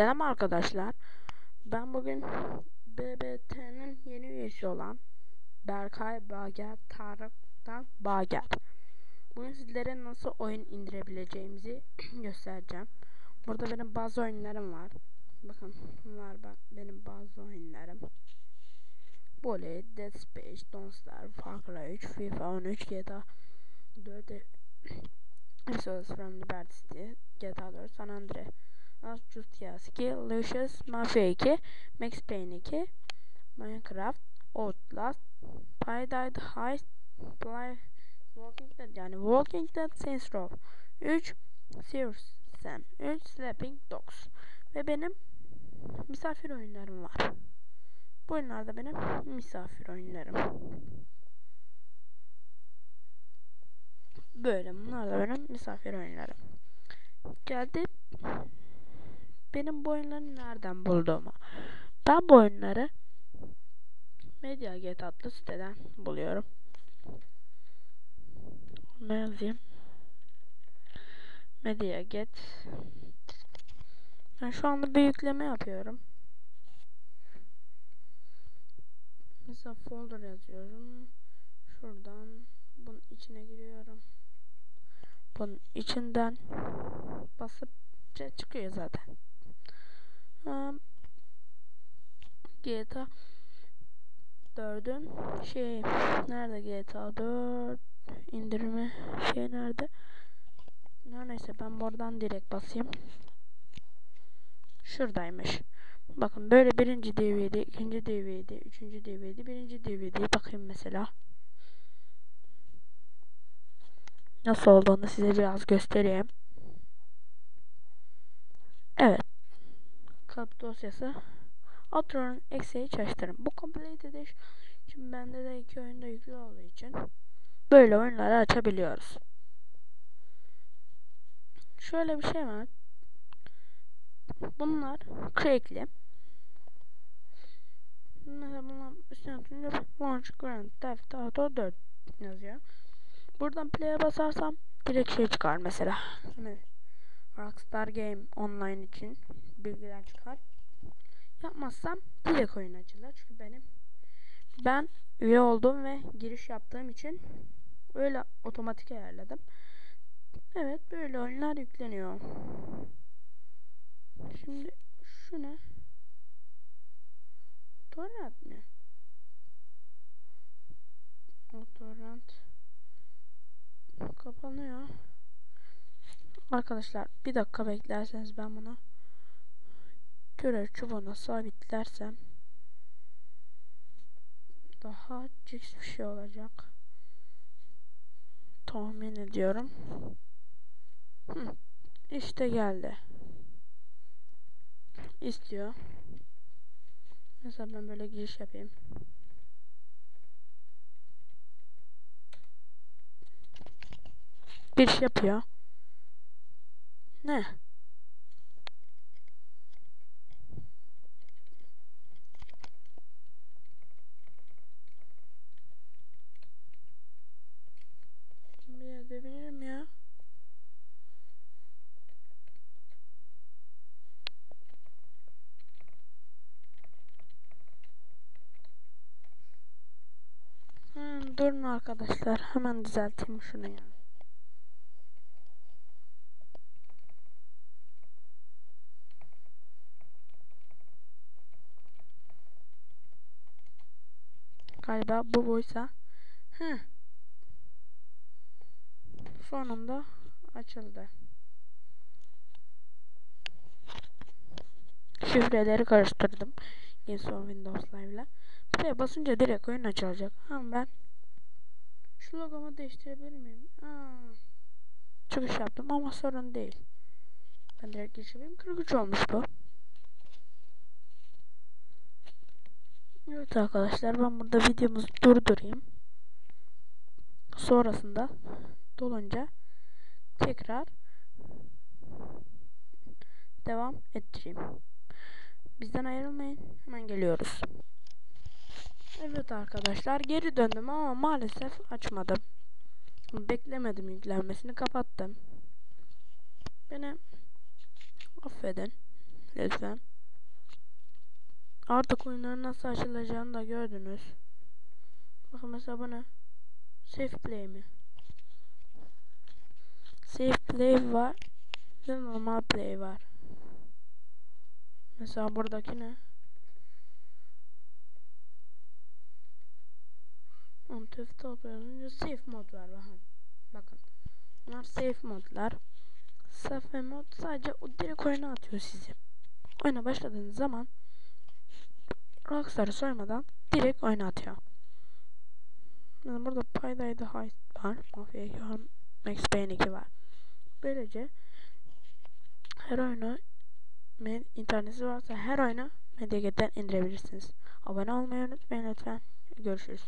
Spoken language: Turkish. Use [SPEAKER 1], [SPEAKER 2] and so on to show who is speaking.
[SPEAKER 1] Selam arkadaşlar. Ben bugün BBT'nin yeni üyesi olan Berkay Bager Tarık'tan Bager. Bugün sizlere nasıl oyun indirebileceğimizi göstereceğim. Burada benim bazı oyunlarım var. Bakın bunlar ben, benim bazı oyunlarım. Bully, Dead Space, Don't Starve, Far Cry 3, FIFA 13, GTA 4, Exodus from Liberty City, GTA 4, San Andreas. Justice 2, Lucius, Mafia 2, Max Payne 2, Minecraft, Outlast, Paydight Heist, Play, Walking Dead yani Walking Dead, Saints Row 3, Serious Sam 3, Sleeping Dogs ve benim misafir oyunlarım var. Bu oyunlarda benim misafir oyunlarım. Böyle bunlar da benim misafir oyunlarım. Geldi benim bu oyunları nereden bulduğumu. Ben bu oyunları MediaGet adlı siteden buluyorum. Ne yazayım? MediaGet. Ben şu anda bir yükleme yapıyorum. Mesela folder yazıyorum. Şuradan bunun içine giriyorum. Bunun içinden basıp çıkıyor zaten. GTA 4'ün şey nerede GTA 4 indirimi şey nerede? Neyse ben buradan direkt basayım. Şuradaymış. Bakın böyle birinci DVD, ikinci DVD, üçüncü DVD, birinci DVD bakayım mesela. Nasıl olduğunu size biraz göstereyim. Evet kalıp dosyası Outro'nun eksiği çalıştırın. Bu complete edition. Şimdi bende de iki oyunda yüklü olduğu için böyle oyunları açabiliyoruz. Şöyle bir şey var. Bunlar crackli. Mesela bunlar üstüne atınca Launch Grand Theft Auto 4 yazıyor. Buradan play'e basarsam direkt şey çıkar mesela. Hani Rockstar Game Online için bilgiler çıkar. Yapmazsam direkt oyun açılır. Çünkü benim ben üye oldum ve giriş yaptığım için öyle otomatik ayarladım. Evet böyle oyunlar yükleniyor. Şimdi şu ne? Torrent mi? O torrent kapanıyor. Arkadaşlar bir dakika beklerseniz ben bunu görev çubuğuna sabitlersem daha cix bir şey olacak. Tahmin ediyorum. Hı, işte geldi. İstiyor. Mesela ben böyle giriş yapayım. Bir şey yapıyor. Ne? Durun arkadaşlar. Hemen düzelteyim şunu ya. Galiba bu buysa. Heh. Sonunda açıldı. Şifreleri karıştırdım. Inson Windows Live ile. Buraya basınca direkt oyun açılacak. Ha ben şu logomu değiştirebilir miyim? Aa, çıkış yaptım ama sorun değil. Ben direkt geçeyim. 43 olmuş bu. Evet arkadaşlar ben burada videomuzu durdurayım. Sonrasında dolunca tekrar devam ettireyim. Bizden ayrılmayın. Hemen geliyoruz. Evet arkadaşlar geri döndüm ama maalesef açmadım. Beklemedim yüklenmesini kapattım. Beni affedin. Lütfen. Artık oyunların nasıl açılacağını da gördünüz. Bakın mesela bu ne? Safe play mi? Safe play var. Normal play var. Mesela buradaki ne? Antifte yazınca safe mod var bakın. Bakın. Bunlar safe modlar. Safe mod sadece o direkt oyuna atıyor sizi. Oyuna başladığınız zaman Rockstar'ı sormadan direkt oyuna atıyor. Yani burada Paydaydı Heist var. Mafia 2 var. Max Payne 2 var. Böylece her oyunu interneti varsa her oyunu Medyaket'ten indirebilirsiniz. Abone olmayı unutmayın lütfen. Görüşürüz.